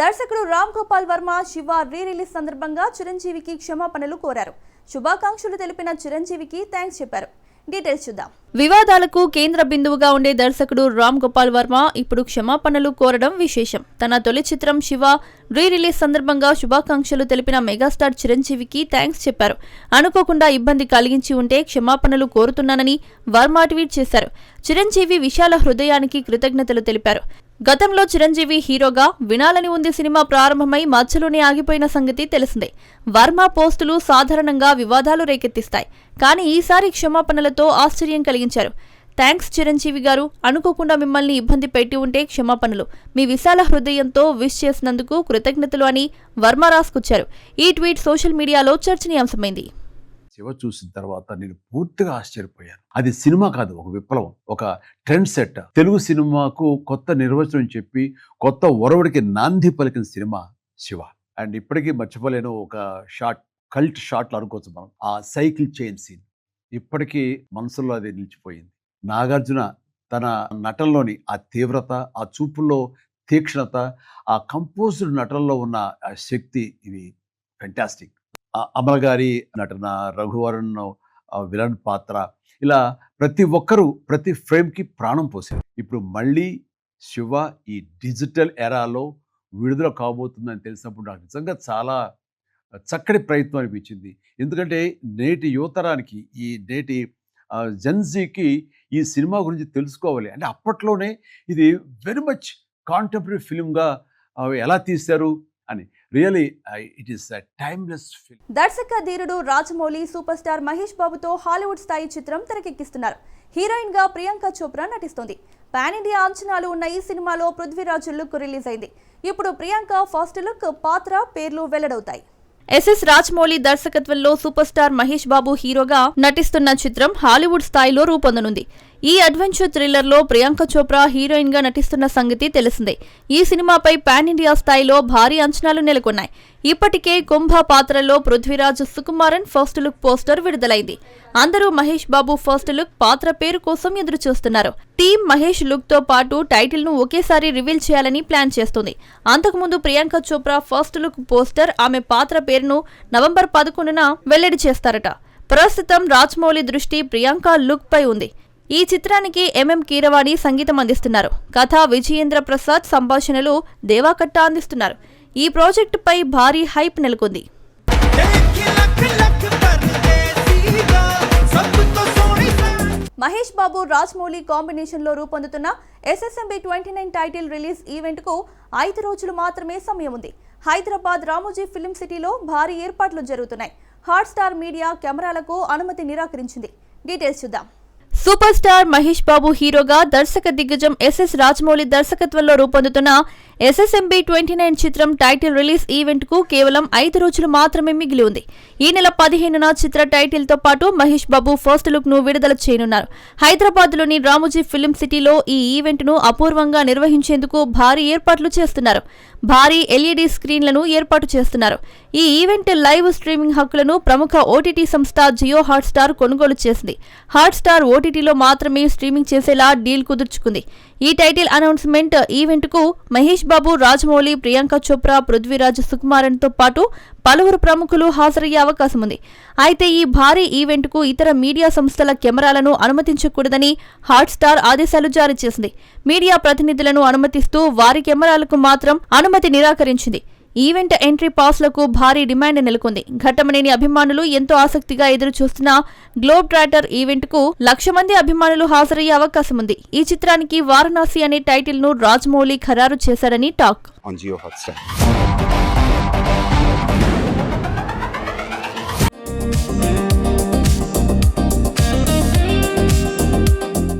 దర్శకుడు Ram Gopal Varma Shiva re release సందర్భంగా చిరంజీవికి క్షమాపణలు కోరారు. శుభాకాంక్షలు తెలిపిన చిరంజీవికి థ్యాంక్స్ చెప్పారు. డీటెయిల్స్ చూద్దాం. వివాదాలకు కేంద్ర బిందువుగా ఉండే దర్శకుడు రామ్ గోపాల్ వర్మ ఇప్పుడు క్షమాపణలు కోరడం విశేషం. తన తొలి చిత్రం శివ రీ రిలీజ్ సందర్భంగా శుభాకాంక్షలు తెలిపిన మెగాస్టార్ చిరంజీవికి థ్యాంక్స్ చెప్పారు. అనుకోకుండా ఇబ్బంది కలిగించి ఉంటే క్షమాపణలు కోరుతున్నానని వర్మ ట్వీట్ చేశారు. చిరంజీవి విశాల హృదయానికి కృతజ్ఞతలు తెలిపారు. గతంలో చిరంజీవి హీరోగా వినాలని ఉంది సినిమా ప్రారంభమై మధ్యలోనే ఆగిపోయిన సంగతి తెలిసిందే. వర్మ పోస్టులు సాధారణంగా వివాదాలు రేకెత్తిస్తాయి. కానీ ఈసారి క్షమాపణలతో ఆశ్చర్యం కలిగించారు. థ్యాంక్స్ చిరంజీవి గారు. అనుకోకుండా మిమ్మల్ని ఇబ్బంది పెట్టి ఉంటే క్షమాపణలు. మీ విశాల హృదయంతో విష్ చేసినందుకు కృతజ్ఞతలు అని వర్మ రాసుకొచ్చారు. ఈ ట్వీట్ సోషల్ మీడియాలో చర్చనీయాంశమైంది. శివ చూసిన తర్వాత నేను పూర్తిగా ఆశ్చర్యపోయాను. అది సినిమా కాదు ఒక విప్లవం ఒక ట్రెండ్ సెట్ తెలుగు సినిమాకు కొత్త నిర్వచనం చెప్పి కొత్త ఒరవడికి నాంది పలికిన సినిమా శివ. అండ్ ఇప్పటికీ మర్చిపోలేను ఒక షార్ట్ కల్ట్ షాట్లు అనుకోవచ్చు మనం. ఆ సైకిల్ చైన్ సీన్ ఇప్పటికీ మనసులో అది నిలిచిపోయింది. నాగార్జున తన నటనలోని ఆ తీవ్రత ఆ చూపుల్లో తీక్షణత ఆ కంపోజ్డ్ నటనలో ఉన్న ఆ శక్తి ఇవి ఫెంటాస్టిక్ ఆ గారి నటన రఘువరణ్ విలన్ పాత్ర ఇలా ప్రతి ఒక్కరూ ప్రతి ఫ్రేమ్కి ప్రాణం పోసారు ఇప్పుడు మళ్ళీ శివ ఈ డిజిటల్ ఎరాలో విడుదల కాబోతుందని తెలిసినప్పుడు నాకు నిజంగా చాలా చక్కటి ప్రయత్నం అనిపించింది. ఎందుకంటే నేటి యువతరానికి ఈ నేటి జెన్జీకి ఈ సినిమా గురించి తెలుసుకోవాలి. అంటే అప్పట్లోనే ఇది వెరీ మచ్ కాంటెంపరీ ఫిల్మ్గా ఎలా తీశారు అని. Really it is timeless film దర్శక ధీరుడు రాజమౌళి సూపర్ స్టార్ మహేష్ బాబుతో హాలీవుడ్ స్థాయి చిత్రం తెరకెక్కిస్తున్నారు. హీరోయిన్గా ప్రియాంక చోప్రా నటిస్తోంది. పాన్ ఇండియా అంచనాలు ఉన్న ఈ సినిమాలో పృథ్వీరాజ్ లుక్ రిలీజ్ అయింది. ఇప్పుడు ప్రియాంక ఫస్ట్ లుక్ పాత్ర పేర్లు వెల్లడవుతాయి. ఎస్ఎస్ రాజమౌళి దర్శకత్వంలో సూపర్ స్టార్ మహేష్ బాబు హీరోగా నటిస్తున్న చిత్రం హాలీవుడ్ స్థాయిలో రూపొందనుంది. ఈ అడ్వెంచర్ థ్రిల్లర్లో ప్రియాంక చోప్రా హీరోయిన్గా నటిస్తున్న సంగతి తెలిసిందే. ఈ సినిమాపై పాన్ ఇండియా స్థాయిలో భారీ అంచనాలు నెలకొన్నాయి. ఇప్పటికే కుంభ పాత్రలో Prithviraj Sukumaran first look poster విడుదలైంది. అందరూ మహేష్ బాబు ఫస్ట్ లుక్ పాత్ర పేరు కోసం ఎదురు చూస్తున్నారు టీం మహేష్ లుక్తో పాటు టైటిల్ను ఒకేసారి రివీల్ చేయాలని ప్లాన్ చేస్తుంది. అంతకుముందు Priyanka Chopra first look poster ఆమె పాత్ర పేరును నవంబర్ పదకొండున వెల్లడి చేస్తారట. ప్రస్తుతం రాజ్మౌళి దృష్టి ప్రియాంక లుక్ పై ఉంది. ఈ చిత్రానికి ఎంఎం కీరవాణి సంగీతం అందిస్తున్నారు. కథ విజయేంద్ర ప్రసాద్ సంభాషణలు దేవాకట్ట అందిస్తున్నారు. ఈ ప్రాజెక్టుపై భారీ హైప్ నెలకొంది. మహేష్ బాబు రాజ్మౌళి కాంబినేషన్లో రూపొందుతున్న SSMB twenty nine title release ఈవెంట్కు ఐదు రోజులు మాత్రమే సమయం ఉంది. హైదరాబాద్ రామోజీ ఫిల్మ్ సిటీలో భారీ ఏర్పాట్లు జరుగుతున్నాయి. హాట్స్టార్ మీడియా కెమెరాలకు అనుమతి నిరాకరించింది. డీటెయిల్స్ చూద్దాం. సూపర్ స్టార్ మహేష్ బాబు హీరోగా దర్శక దిగ్గజం ఎస్ఎస్ రాజమౌళి దర్శకత్వంలో రూపొందుతున్న ఎస్ఎస్ఎంబి ట్వంటీ నైన్ చిత్రం టైటిల్ రిలీజ్ ఈవెంట్కు కేవలం ఐదు రోజులు మాత్రమే మిగిలి ఉంది ఈ నెల పదిహేనున చిత్ర టైటిల్తో పాటు మహేష్ బాబు ఫస్ట్ లుక్ను విడుదల చేయనున్నారు. హైదరాబాద్లోని రామోజీ ఫిలిం సిటీలో ఈ ఈవెంట్ను అపూర్వంగా నిర్వహించేందుకు భారీ ఏర్పాట్లు చేస్తున్నారు. భారీ ఎల్ఈడి స్క్రీన్లను ఏర్పాటు చేస్తున్నారు. ఈ ఈవెంట్ లైవ్ స్ట్రీమింగ్ హక్కులను ప్రముఖ ఓటీటీ సంస్థ జియో హాట్స్టార్ కొనుగోలు చేసింది. హాట్స్టార్ ఓటీటీలో మాత్రమే స్ట్రీమింగ్ చేసేలా డీల్ కుదుర్చుకుంది. ఈ టైటిల్ అనౌన్స్మెంట్ ఈవెంట్కు మహేష్ బాబు రాజమౌళి ప్రియాంక చోప్రా పృథ్వీరాజ్ సుకుమారన్తో పాటు పలువురు ప్రముఖులు హాజరయ్యే అవకాశం ఉంది అయితే ఈ భారీ ఈవెంట్కు ఇతర మీడియా సంస్థల కెమెరాలను అనుమతించకూడదని హాట్స్టార్ ఆదేశాలు జారీ చేసింది. మీడియా ప్రతినిధులను అనుమతిస్తూ వారి కెమెరాలకు మాత్రం అనుమతి నిరాకరించింది. ఈవెంట్ ఎంట్రీ పాస్లకు భారీ డిమాండ్ నెలకొంది. ఘట్టమనేని అభిమానులు ఎంతో ఆసక్తిగా ఎదురు చూస్తున్న గ్లోబ్ ట్రాటర్ ఈవెంట్కు లక్ష మంది అభిమానులు హాజరయ్యే అవకాశం ఉంది ఈ చిత్రానికి వారణాసి అనే టైటిల్ను రాజమౌళి ఖరారు చేశారని టాక్. On Geo Hotstar.